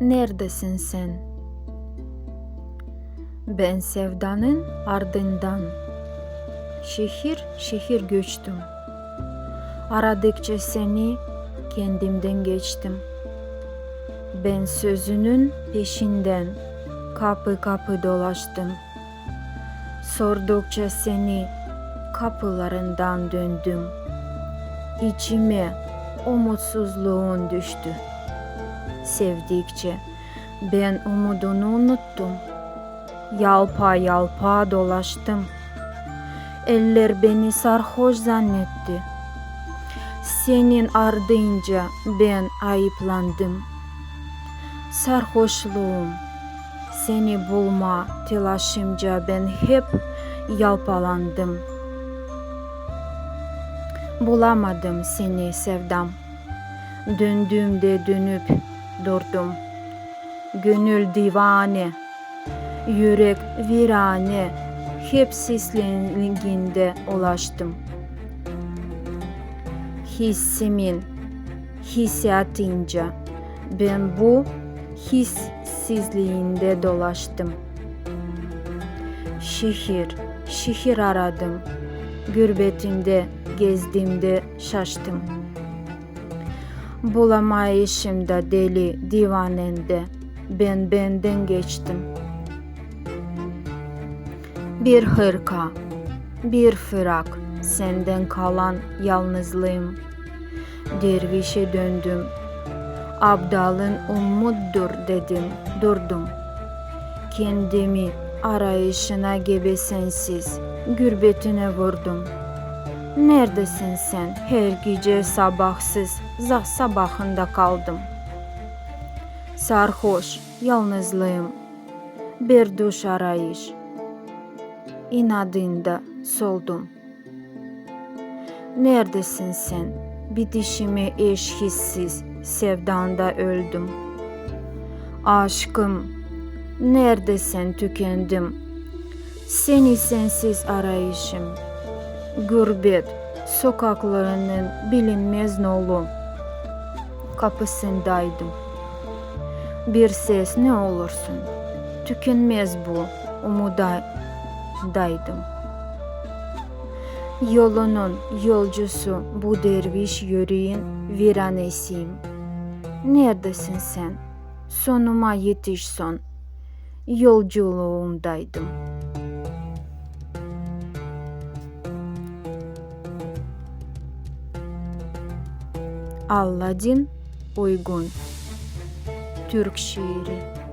Neredesin sen? Ben sevdanın ardından Şehir şehir göçtüm. Aradıkça seni kendimden geçtim. Ben sözünün peşinden kapı kapı dolaştım. Sordukça seni kapılarından döndüm. İçime umutsuzluğun düştü. Sevdikçe ben umudunu unuttum. Yalpa yalpa dolaştım. Eller beni sarhoş zannetti. Senin ardınca ben ayıplandım. Sarhoşluğum, seni bulma telaşımca ben hep yalpalandım. Bulamadım seni sevdam. Döndüğümde dönüp durdum. Gönül divane, yürek virane, hep seslendiğinde ulaştım. Hissimin hissiyatınca ben bu hissizliğinde dolaştım. Şehir, şehir aradım. Gürbetinde gezdiğimde şaştım. Bulamayışımda deli divanende ben benden geçtim. Bir hırka, bir fırak, senden kalan yalnızlığım. Dervişe döndüm, abdalın umuttur dedim, durdum. Kendimi arayışına gebe sensiz, gürbetine vurdum. Neredesin sen? Her gece sabahsız, za sabahında kaldım. Sarhoş, yalnızlığım, bir duş arayış. İnadında soldum. Neredesin sen? Bitişimi eş hissiz, sevdanda öldüm. Aşkım, neredesin tükendim. Seni sensiz arayışım. Gurbet, sokaklarının bilinmez nolu. Kapısındaydım. Bir ses ne olursun. Tükenmez bu umudaydım. Yolunun yolcusu bu derviş yüreğin viranesiyim. Neredesin sen? Sonuma yetiş son. Yolculuğumdaydım. Alladin Uygun. Türk şiiri